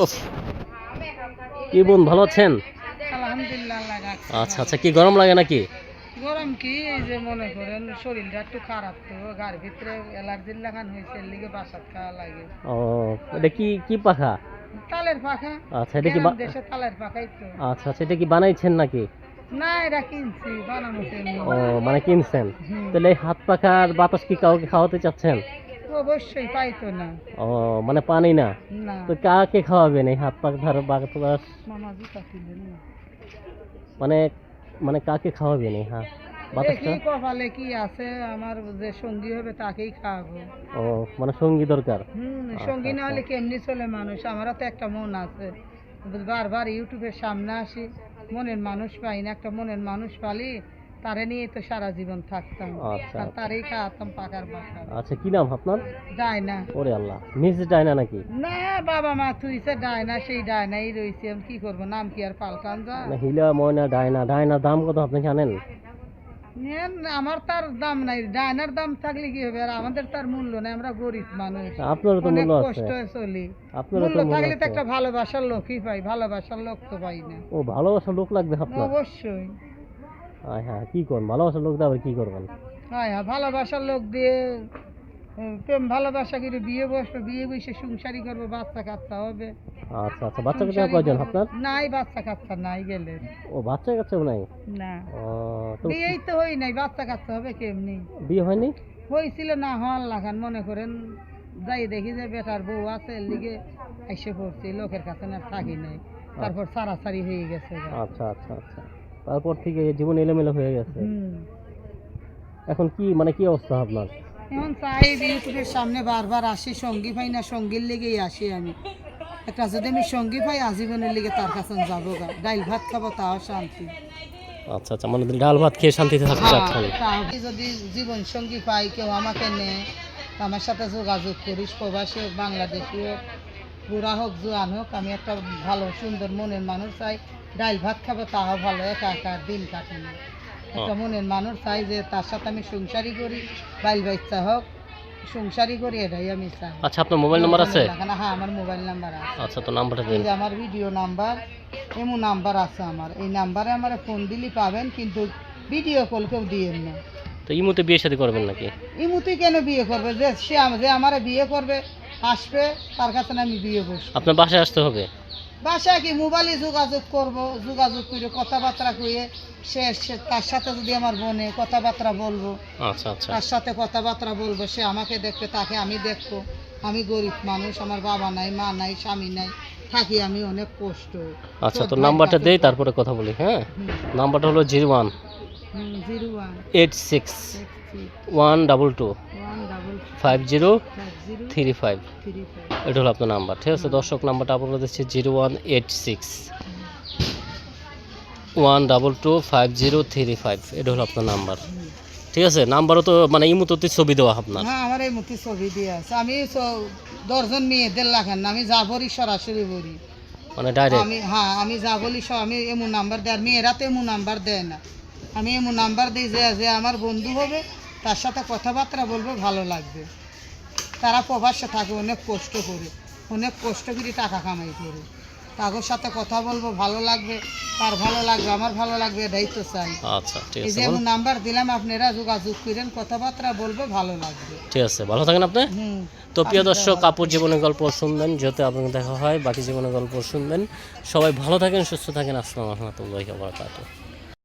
ওফ কি বোন ভালো আছেন? আচ্ছা আচ্ছা কি গরম লাগে নাকি? গরম কি? এই যে মনে করেন শরীরটা একটু খারাপ তো গার ভিতরে অ্যালার্জির লাগান হয়েছে লিগে বাসাত খাওয়া লাগে। ও এটা কি কি পাখা? তালের পাখা। আচ্ছা এটা কি দেশে তালের পাখাই তো। আচ্ছা আচ্ছা এটা কি বানাইছেন নাকি? না এটা কিনছি বানানো ও মানে কিনছেন। তাহলে এই হাত পাখার বাতাস কি কাউকে খাওয়াতে চাচ্ছেন? অবশ্যই পাইতো না। ও মানে পানি না? না। তো কাকে খাওয়াবেন এই হাত ধার না। মানে মানে কাকে খাওয়াবেন এই দেখি কপালে কি আছে আমার যে সঙ্গী হবে তাকেই খাওয়াবো। ও মানে সঙ্গী দরকার? হুম আচ্ছা, সঙ্গী না আচ্ছা। হলে কেমনি চলে মানুষ? আমারও তো একটা মন আছে। বারবার ইউটিউবের সামনে আসি মনের মানুষ পাই না একটা মনের মানুষ পালি তারে নিয়ে তো সারা জীবন থাকতাম। আচ্ছা, আর আচ্ছা। তারই খাওয়াতাম পাকার আচ্ছা কি নাম আপনার? ওরে আল্লাহ মিস ডায়না নাকি? না বাবা মা তুইছে ডায়না সেই ডায়নাই আমি কি করব নাম কি আর পাল্টান যা না হিলা ময়না ডায়না। দাম কত আপনি জানেন? নেন, আমার তার দাম নাই। ডায়নার দাম থাকলে কি হবে? আর আমাদের তার মূল্য নাই আমরা গরিব মানুষ। আপনার তো মূল্য আছে। কষ্ট চলি। আপনারও মূল্য তো মূল্য থাকলে তো একটা ভালোবাসার লোকই পাই ভালোবাসার লোক তো পাই না। ও ভালোবাসার লোক লাগবে আপনার? অবশ্যই। হ্যাঁ হ্যাঁ কি ভালোবাসার লোক দিয়ে আবার কি করবেন? হ্যাঁ হ্যাঁ ভালোবাসার লোক দিয়ে প্রেম ভালোবাসা করে বিয়ে বসবো বিয়ে বসে সংসারই করব বাচ্চা কাচ্চা হবে। আচ্ছা আচ্ছা বাচ্চা কাচ্চা আপনার? নাই বাচ্চা কাচ্চা নাই গেলে। ও বাচ্চা কাচ্চাও নাই? না। বিয়েই তো হই নাই বাচ্চা কাচ্চা হবে কেমনি? বিয়ে হয়নি? হয়েছিল না হওয়ার লাগান মনে করেন যাই দেখি যে বেটার বউ আছে লিগে এসে পড়ছি লোকের কাছে না থাকি নাই। তারপর সারাসারি হয়ে গেছে। আচ্ছা আচ্ছা আচ্ছা। তারপর থেকে জীবন এলোমেলো হয়ে গেছে। এখন কি মানে কি অবস্থা আপনার? এখন চাই ইউটিউবের সামনে বারবার আসি সঙ্গী পাই না সঙ্গীর লেগেই আসি আমি। একটা যদি আমি সঙ্গী পাই আজীবনের লেগে তার কাছে যাব গা। ডাইল ভাত খাব তাও শান্তি। আচ্ছা আচ্ছা মানে ডাল ভাত খেয়ে শান্তিতে থাকতে চাচ্ছেন। তাও যদি জীবন সঙ্গী পাই কেউ আমাকে নেয় আমার সাথে যোগাযোগ করিস প্রবাসী হোক বাংলাদেশি হোক বুড়া হোক জোয়ান হোক আমি একটা ভালো সুন্দর মনের মানুষ চাই। ডাইল ভাত খাব তাও ভালো একা একা দিন কাটে না একটা মনের মানুষ চাই যে তার সাথে আমি সংসারই করি বাইল বাচ্চা হোক সংসারই করি এটাই আমি চাই। আচ্ছা আপনার মোবাইল নাম্বার আছে? হ্যাঁ আমার মোবাইল নাম্বার আছে। আচ্ছা তো নাম্বারটা দিন। আমার ভিডিও নাম্বার এমন নাম্বার আছে আমার। এই নাম্বারে আমার ফোন দিলে পাবেন কিন্তু ভিডিও কল কেউ দিয়েন না। তো এই মুহূর্তে বিয়ে শাদী করবেন নাকি? ইমুতি কেন বিয়ে করবে? যে সে যে আমার বিয়ে করবে আসবে তার কাছে আমি বিয়ে বসবো। আপনার বাসায় আসতে হবে? বাসায় কি মোবাইলে যোগাযোগ করব যোগাযোগ করে কথাবার্তা কইয়ে সে তার সাথে যদি আমার বোনে কথাবার্তা বলব আচ্ছা আচ্ছা। তার সাথে কথাবার্তা বলব সে আমাকে দেখবে তাকে আমি দেখব। আমি গরিব মানুষ আমার বাবা নাই মা নাই স্বামী নাই থাকি আমি অনেক কষ্ট। আচ্ছা তো নাম্বারটা দেই তারপরে কথা বলি হ্যাঁ? নাম্বারটা হলো zero one. Zero one. Eight six one double two. Five zero three five. এটা হলো আপনার নাম্বার ঠিক আছে? দর্শক নাম্বারটা আপনার দিচ্ছি zero one eight six. One double two five zero three five এটা হলো আপনার নাম্বার। ঠিক আছে? নাম্বারও তো মানে ইমুততে ছবি দেওয়া আপনার। হ্যাঁ আমার এই ছবি দিয়ে আছে। আমি দশজন মেয়েদের লাগান আমি যা বলি সরাসরি বলি। মানে ডাইরেক্ট আমি হ্যাঁ আমি যা বলি সব আমি এমন নাম্বার দেয়। আর মেয়েরা তো এমন নাম্বার দেয় না। আমি এমন নাম্বার দিই যে যে আমার বন্ধু হবে তার সাথে কথাবার্তা বলব ভালো লাগবে। তারা প্রবাসে থাকে অনেক কষ্ট করে অনেক কষ্ট করে টাকা কামাই করে। তাদের সাথে কথা বলব ভালো লাগবে তার ভালো লাগবে আমার ভালো লাগবে এটাই তো চাই। আচ্ছা ঠিক এই যে। এমন নাম্বার দিলাম আপনারা যোগাযোগ করেন কথাবার্তা বলব ভালো লাগবে। ঠিক আছে ভালো থাকেন আপনি? হুম। তো প্রিয় দর্শক কাপুর জীবনের গল্প শুনবেন যাতে আপনাকে দেখা হয় বাকি জীবনের গল্প শুনবেন। সবাই ভালো থাকেন সুস্থ থাকেন। আসসালামু আলাইকুম রহমতুল্লাহি ওয়া বারাকাতুহু।